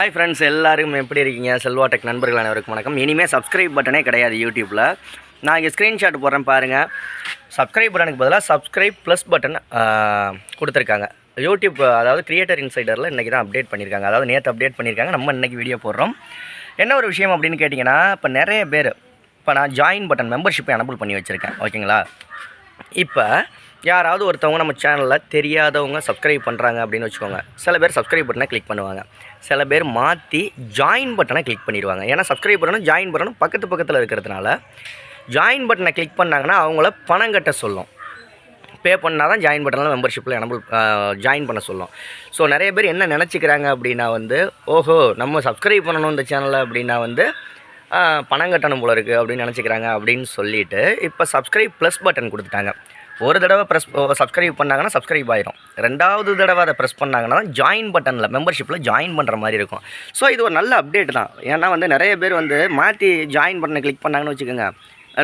Hi friends எல்லாரும் எப்படி இருக்கீங்க? செல்வா டெக் நண்பர்கள் அனைவருக்கும் வணக்கம். இனிமேல் சப்ஸ்கிரைப் பட்டனே கிடையாது யூடியூப்பில் நான் இங்கே ஸ்க்ரீன்ஷாட் போடுறேன் பாருங்கள் சப்ஸ்கிரைப் பட்டனுக்கு பதிலாக சப்ஸ்கிரைப் ப்ளஸ் பட்டன் கொடுத்துருக்காங்க. யூடியூப் அதாவது கிரியேட்டர் இன்சைடரில் இன்றைக்கி தான் அப்டேட் பண்ணியிருக்காங்க அதாவது நேற்று அப்டேட் பண்ணியிருக்காங்க நம்ம இன்றைக்கி வீடியோ போடுறோம். என்ன ஒரு விஷயம் அப்படின்னு கேட்டிங்கன்னா இப்போ நிறைய பேர் இப்போ நான் ஜாயின் பட்டன் மெம்பர்ஷிப்பை எனபிள் பண்ணி வச்சுருக்கேன். ஓகேங்களா இப்போ யாராவது ஒருத்தவங்க நம்ம சேனலில் தெரியாதவங்க சப்ஸ்கிரைப் பண்ணுறாங்க அப்படின்னு வச்சுக்கோங்க. சில பேர் சப்ஸ்கிரைப் பட்டனை கிளிக் பண்ணுவாங்க. சில பேர் மாற்றி ஜாயின் பட்டனை கிளிக் பண்ணிடுவாங்க. ஏன்னா சப்ஸ்கிரைப் பண்ணணும் ஜாயின் பண்ணணும் பக்கத்து பக்கத்தில் இருக்கிறதுனால ஜாயின் பட்டனை கிளிக் பண்ணாங்கன்னா அவங்கள பணம் கட்ட சொல்லும். பே பண்ணால் தான் ஜாயின் பட்டனில் மெம்பர்ஷிப்பில் நம்ம ஜாயின் பண்ண சொல்லும். ஸோ நிறைய பேர் என்ன நினச்சிக்கிறாங்க அப்படின்னா வந்து ஓஹோ நம்ம சப்ஸ்கிரைப் பண்ணணும் இந்த சேனலில் அப்படின்னா வந்து பணம் கட்டணும் போல இருக்குது அப்படின்னு நினச்சிக்கிறாங்க அப்படின்னு சொல்லிட்டு இப்போ சப்ஸ்கிரைப் ப்ளஸ் பட்டன் கொடுத்துட்டாங்க. ஒரு தடவை ப்ரெஸ் சப்ஸ்கிரைப் பண்ணாங்கன்னா சப்ஸ்கிரைப் ஆயிரும். ரெண்டாவது தடவை அதை ப்ரெஸ் பண்ணாங்கன்னா ஜாயின் பட்டனில் மெம்பர்ஷிப்பில் ஜாயின் பண்ணுற மாதிரி இருக்கும். ஸோ இது ஒரு நல்ல அப்டேட் தான். ஏன்னா வந்து நிறைய பேர் வந்து மாற்றி ஜாயின் பட்டனை கிளிக் பண்ணாங்கன்னு வச்சுக்கோங்க.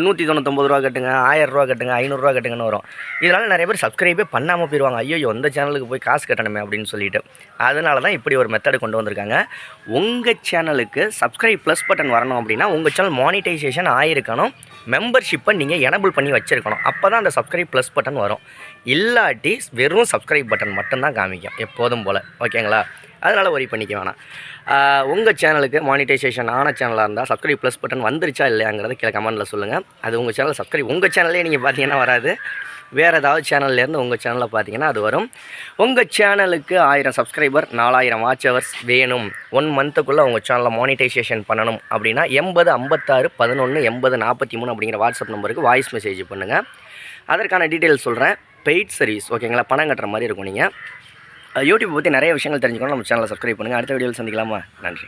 நூற்றி தொண்ணூத்தொம்பது ரூபா கட்டுங்க ஆயிரரூவா கட்டுங்க ஐநூறுரூவா கட்டுங்கன்னு வரும். இதனால் நிறைய பேர் சப்ஸ்கிரைபே பண்ணாமல் போயிடுவாங்க ஐயோ எந்த சேனலுக்கு போய் காசு கட்டணுமே அப்படின்னு சொல்லிட்டு. அதனால தான் இப்படி ஒரு மெத்தடு கொண்டு வந்திருக்காங்க. உங்கள் சேனலுக்கு சப்ஸ்கிரைப் ப்ளஸ் பட்டன் வரணும் அப்படின்னா உங்கள் சேனல் மானிட்டைசேஷன் ஆயிருக்கணும். மெம்பர்ஷிப்பை நீங்கள் எனபிள் பண்ணி வச்சுருக்கணும். அப்போ தான் அந்த சப்ஸ்கிரைப் ப்ளஸ் பட்டன் வரும். இல்லாட்டி வெறும் சப்ஸ்கிரைப் பட்டன் மட்டும்தான் காமிக்கும். எப்போதும் போல். ஓகேங்களா அதனால் ஒரி பண்ணிக்க வேணாம். உங்கள் சேனலுக்கு மானிட்டைசேஷன் ஆன சேனலாக இருந்தால் சப்ஸ்கிரைப் ப்ளஸ் பட்டன் வந்துருச்சா இல்லையாங்கிறத கீழே கமெண்ட்டில் சொல்லுங்கள் அது உங்கள் சேனல் சப்ஸ்கிரைப் உங்கள் சேனல்லே நீங்கள் பார்த்தீங்கன்னா வராது. வேறு ஏதாவது சேனல்லேருந்து உங்கள் சேனலில் பார்த்தீங்கன்னா அது வரும். உங்கள் சேனலுக்கு ஆயிரம் சப்ஸ்கிரைபர் நாலாயிரம் வாட்ச் ஹவர்ஸ் வேணும். ஒன் மந்த்துக்குள்ளே உங்கள் சேனலில் மானிட்டைசேஷன் பண்ணணும் அப்படின்னா எண்பது ஐம்பத்தாறு பதினொன்று எண்பது நாற்பத்தி மூணு அப்படிங்கிற வாட்ஸ்அப் நம்பருக்கு வாய்ஸ் மெசேஜ் பண்ணுங்கள் அதற்கான டீட்டெயில்ஸ் சொல்கிறேன் பெய்ட் சர்வீஸ் ஓகேங்களா பணம் கட்டுற மாதிரி இருக்கும் நீங்கள் யூடியூப் பற்றி நிறைய விஷயங்கள் தெரிஞ்சுக்கணும் நம்ம சேனலை சப்ஸ்கிரைப் பண்ணுங்கள் அடுத்த வீடியோவில் சந்திக்கலாமா? நன்றி.